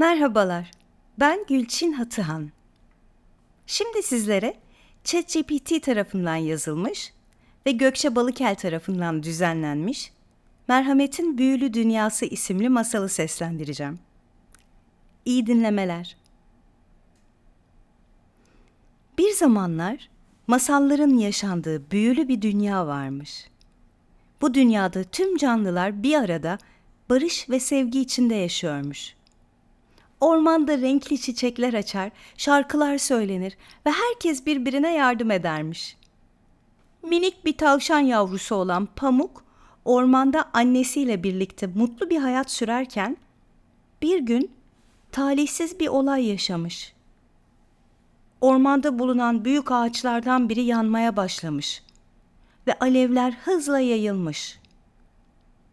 Merhabalar, ben Gülçin Hatıhan. Şimdi sizlere ChatGPT tarafından yazılmış ve Gökçe Balıkel tarafından düzenlenmiş Merhametin Büyülü Dünyası isimli masalı seslendireceğim. İyi dinlemeler. Bir zamanlar masalların yaşandığı büyülü bir dünya varmış. Bu dünyada tüm canlılar bir arada barış ve sevgi içinde yaşıyormuş. Ormanda renkli çiçekler açar, şarkılar söylenir ve herkes birbirine yardım edermiş. Minik bir tavşan yavrusu olan Pamuk, ormanda annesiyle birlikte mutlu bir hayat sürerken bir gün talihsiz bir olay yaşamış. Ormanda bulunan büyük ağaçlardan biri yanmaya başlamış ve alevler hızla yayılmış.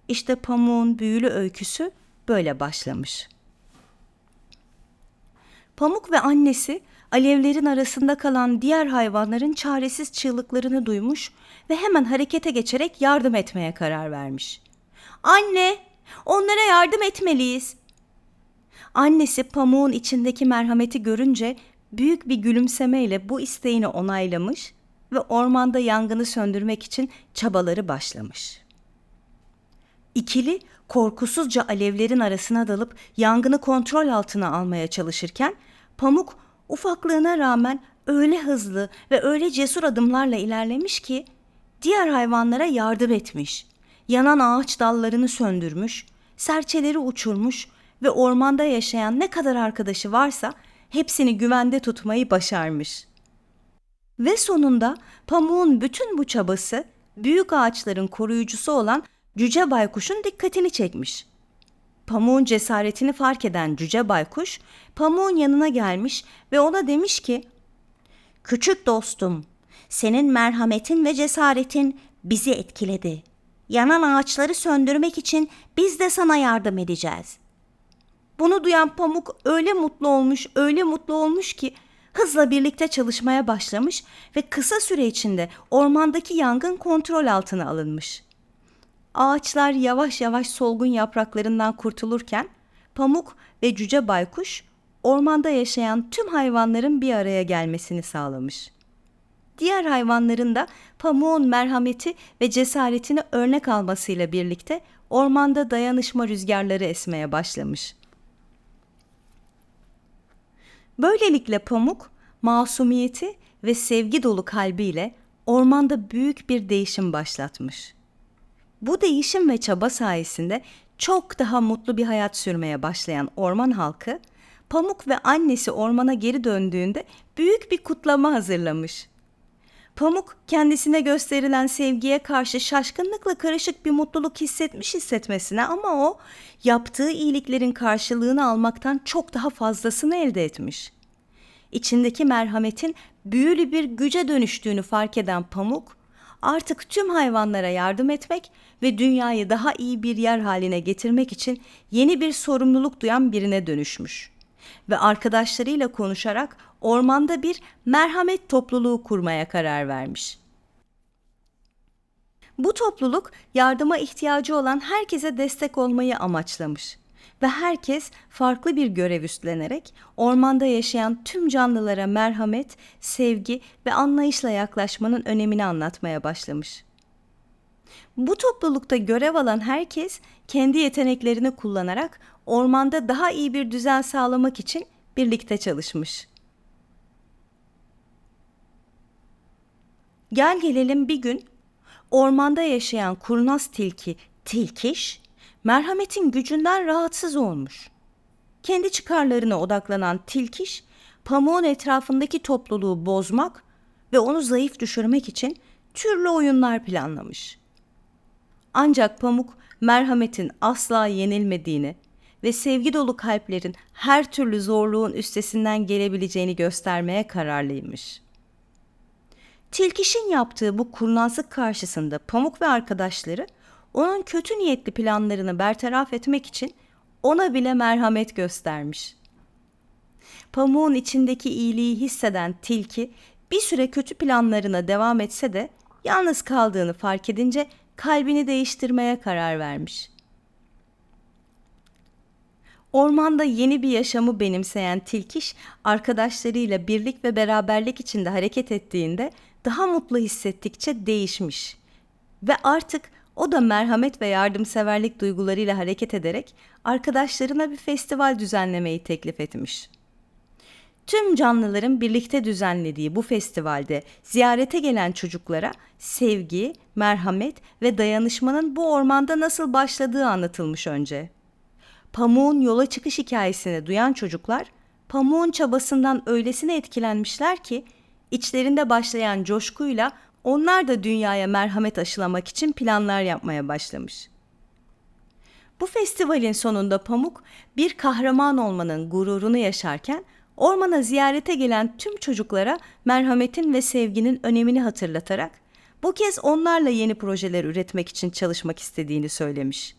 İşte pamuğun büyülü öyküsü böyle başlamış. Pamuk ve annesi alevlerin arasında kalan diğer hayvanların çaresiz çığlıklarını duymuş ve hemen harekete geçerek yardım etmeye karar vermiş. Anne, onlara yardım etmeliyiz. Annesi pamuğun içindeki merhameti görünce büyük bir gülümsemeyle bu isteğini onaylamış ve ormanda yangını söndürmek için çabaları başlamış. İkili korkusuzca alevlerin arasına dalıp yangını kontrol altına almaya çalışırken Pamuk ufaklığına rağmen öyle hızlı ve öyle cesur adımlarla ilerlemiş ki diğer hayvanlara yardım etmiş. Yanan ağaç dallarını söndürmüş, serçeleri uçurmuş ve ormanda yaşayan ne kadar arkadaşı varsa hepsini güvende tutmayı başarmış. Ve sonunda pamuğun bütün bu çabası büyük ağaçların koruyucusu olan cüce baykuşun dikkatini çekmiş. Pamuğun cesaretini fark eden cüce baykuş pamuğun yanına gelmiş ve ona demiş ki Küçük dostum, senin merhametin ve cesaretin bizi etkiledi. Yanan ağaçları söndürmek için biz de sana yardım edeceğiz. Bunu duyan pamuk öyle mutlu olmuş, öyle mutlu olmuş ki hızla birlikte çalışmaya başlamış ve kısa süre içinde ormandaki yangın kontrol altına alınmış. Ağaçlar yavaş yavaş solgun yapraklarından kurtulurken pamuk ve cüce baykuş ormanda yaşayan tüm hayvanların bir araya gelmesini sağlamış. Diğer hayvanların da pamuğun merhameti ve cesaretini örnek almasıyla birlikte ormanda dayanışma rüzgarları esmeye başlamış. Böylelikle pamuk masumiyeti ve sevgi dolu kalbiyle ormanda büyük bir değişim başlatmış. Bu değişim ve çaba sayesinde çok daha mutlu bir hayat sürmeye başlayan orman halkı, Pamuk ve annesi ormana geri döndüğünde büyük bir kutlama hazırlamış. Pamuk kendisine gösterilen sevgiye karşı şaşkınlıkla karışık bir mutluluk hissetmiş hissetmesine ama o yaptığı iyiliklerin karşılığını almaktan çok daha fazlasını elde etmiş. İçindeki merhametin büyülü bir güce dönüştüğünü fark eden Pamuk artık tüm hayvanlara yardım etmek ve dünyayı daha iyi bir yer haline getirmek için yeni bir sorumluluk duyan birine dönüşmüş ve arkadaşlarıyla konuşarak ormanda bir merhamet topluluğu kurmaya karar vermiş. Bu topluluk yardıma ihtiyacı olan herkese destek olmayı amaçlamış ve herkes farklı bir görev üstlenerek ormanda yaşayan tüm canlılara merhamet, sevgi ve anlayışla yaklaşmanın önemini anlatmaya başlamış. Bu toplulukta görev alan herkes kendi yeteneklerini kullanarak ormanda daha iyi bir düzen sağlamak için birlikte çalışmış. Gel gelelim bir gün ormanda yaşayan kurnaz tilki Tilkiş merhametin gücünden rahatsız olmuş. Kendi çıkarlarına odaklanan Tilkiş pamuğun etrafındaki topluluğu bozmak ve onu zayıf düşürmek için türlü oyunlar planlamış. Ancak Pamuk merhametin asla yenilmediğini ve sevgi dolu kalplerin her türlü zorluğun üstesinden gelebileceğini göstermeye kararlıymış. Tilkiş'in yaptığı bu kurnazlık karşısında Pamuk ve arkadaşları onun kötü niyetli planlarını bertaraf etmek için ona bile merhamet göstermiş. Pamuğun içindeki iyiliği hisseden tilki bir süre kötü planlarına devam etse de yalnız kaldığını fark edince kalbini değiştirmeye karar vermiş. Ormanda yeni bir yaşamı benimseyen Tilkiş, arkadaşlarıyla birlik ve beraberlik içinde hareket ettiğinde daha mutlu hissettikçe değişmiş. Ve artık o da merhamet ve yardımseverlik duygularıyla hareket ederek arkadaşlarına bir festival düzenlemeyi teklif etmiş. Tüm canlıların birlikte düzenlediği bu festivalde ziyarete gelen çocuklara sevgi, merhamet ve dayanışmanın bu ormanda nasıl başladığı anlatılmış önce. Pamuk'un yola çıkış hikayesini duyan çocuklar, Pamuk'un çabasından öylesine etkilenmişler ki, içlerinde başlayan coşkuyla onlar da dünyaya merhamet aşılamak için planlar yapmaya başlamış. Bu festivalin sonunda Pamuk bir kahraman olmanın gururunu yaşarken ormana ziyarete gelen tüm çocuklara merhametin ve sevginin önemini hatırlatarak bu kez onlarla yeni projeler üretmek için çalışmak istediğini söylemiş.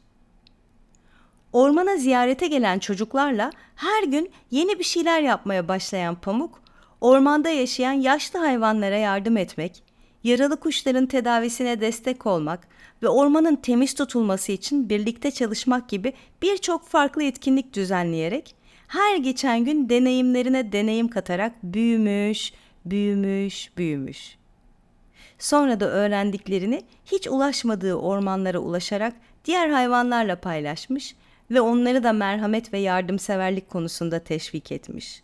Ormana ziyarete gelen çocuklarla her gün yeni bir şeyler yapmaya başlayan Pamuk, ormanda yaşayan yaşlı hayvanlara yardım etmek, yaralı kuşların tedavisine destek olmak ve ormanın temiz tutulması için birlikte çalışmak gibi birçok farklı etkinlik düzenleyerek her geçen gün deneyimlerine deneyim katarak büyümüş, büyümüş, büyümüş. Sonra da öğrendiklerini hiç ulaşmadığı ormanlara ulaşarak diğer hayvanlarla paylaşmış ve onları da merhamet ve yardımseverlik konusunda teşvik etmiş.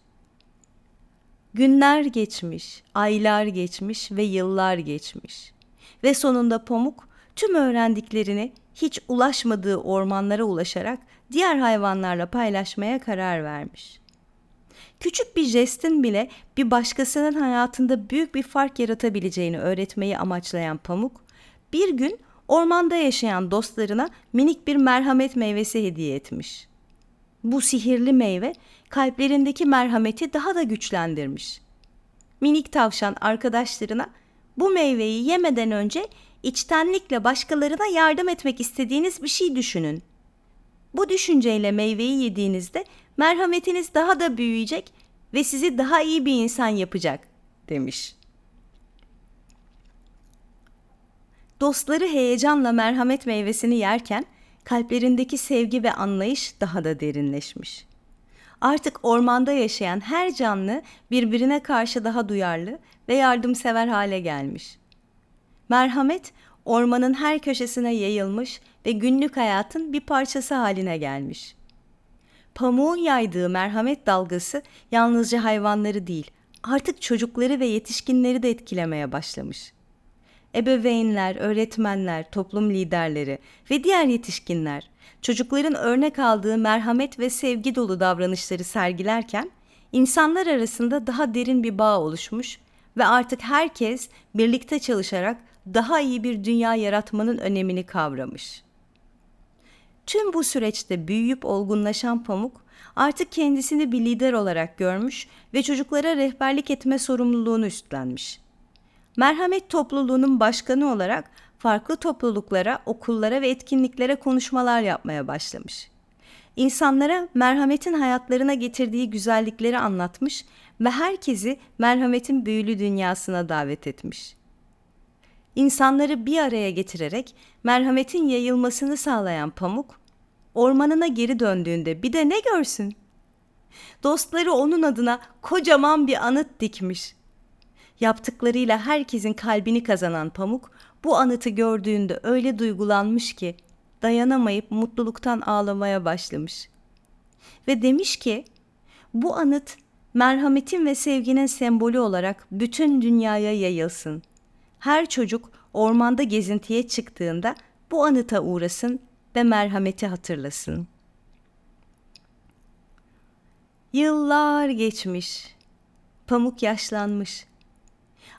Günler geçmiş, aylar geçmiş ve yıllar geçmiş. Ve sonunda Pamuk tüm öğrendiklerini hiç ulaşmadığı ormanlara ulaşarak diğer hayvanlarla paylaşmaya karar vermiş. Küçük bir jestin bile bir başkasının hayatında büyük bir fark yaratabileceğini öğretmeyi amaçlayan Pamuk, bir gün ormanda yaşayan dostlarına minik bir merhamet meyvesi hediye etmiş. Bu sihirli meyve kalplerindeki merhameti daha da güçlendirmiş. Minik tavşan arkadaşlarına bu meyveyi yemeden önce içtenlikle başkalarına yardım etmek istediğiniz bir şey düşünün. Bu düşünceyle meyveyi yediğinizde merhametiniz daha da büyüyecek ve sizi daha iyi bir insan yapacak demiş. Dostları heyecanla merhamet meyvesini yerken kalplerindeki sevgi ve anlayış daha da derinleşmiş. Artık ormanda yaşayan her canlı birbirine karşı daha duyarlı ve yardımsever hale gelmiş. Merhamet ormanın her köşesine yayılmış ve günlük hayatın bir parçası haline gelmiş. Pamuğun yaydığı merhamet dalgası yalnızca hayvanları değil, artık çocukları ve yetişkinleri de etkilemeye başlamış. Ebeveynler, öğretmenler, toplum liderleri ve diğer yetişkinler çocukların örnek aldığı merhamet ve sevgi dolu davranışları sergilerken insanlar arasında daha derin bir bağ oluşmuş ve artık herkes birlikte çalışarak daha iyi bir dünya yaratmanın önemini kavramış. Tüm bu süreçte büyüyüp olgunlaşan Pamuk artık kendisini bir lider olarak görmüş ve çocuklara rehberlik etme sorumluluğunu üstlenmiş. Merhamet topluluğunun başkanı olarak farklı topluluklara, okullara ve etkinliklere konuşmalar yapmaya başlamış. İnsanlara merhametin hayatlarına getirdiği güzellikleri anlatmış ve herkesi merhametin büyülü dünyasına davet etmiş. İnsanları bir araya getirerek merhametin yayılmasını sağlayan Pamuk, ormanına geri döndüğünde bir de ne görsün? Dostları onun adına kocaman bir anıt dikmiş. Yaptıklarıyla herkesin kalbini kazanan Pamuk bu anıtı gördüğünde öyle duygulanmış ki dayanamayıp mutluluktan ağlamaya başlamış. Ve demiş ki bu anıt merhametin ve sevginin sembolü olarak bütün dünyaya yayılsın. Her çocuk ormanda gezintiye çıktığında bu anıta uğrasın ve merhameti hatırlasın. Yıllar geçmiş. Pamuk yaşlanmış.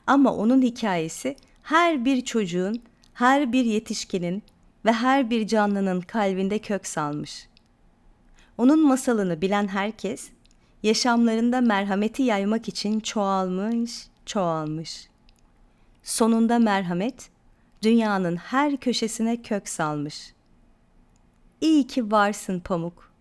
Ama onun hikayesi her bir çocuğun, her bir yetişkinin ve her bir canlının kalbinde kök salmış. Onun masalını bilen herkes yaşamlarında merhameti yaymak için çoğalmış, çoğalmış. Sonunda merhamet dünyanın her köşesine kök salmış. İyi ki varsın Pamuk.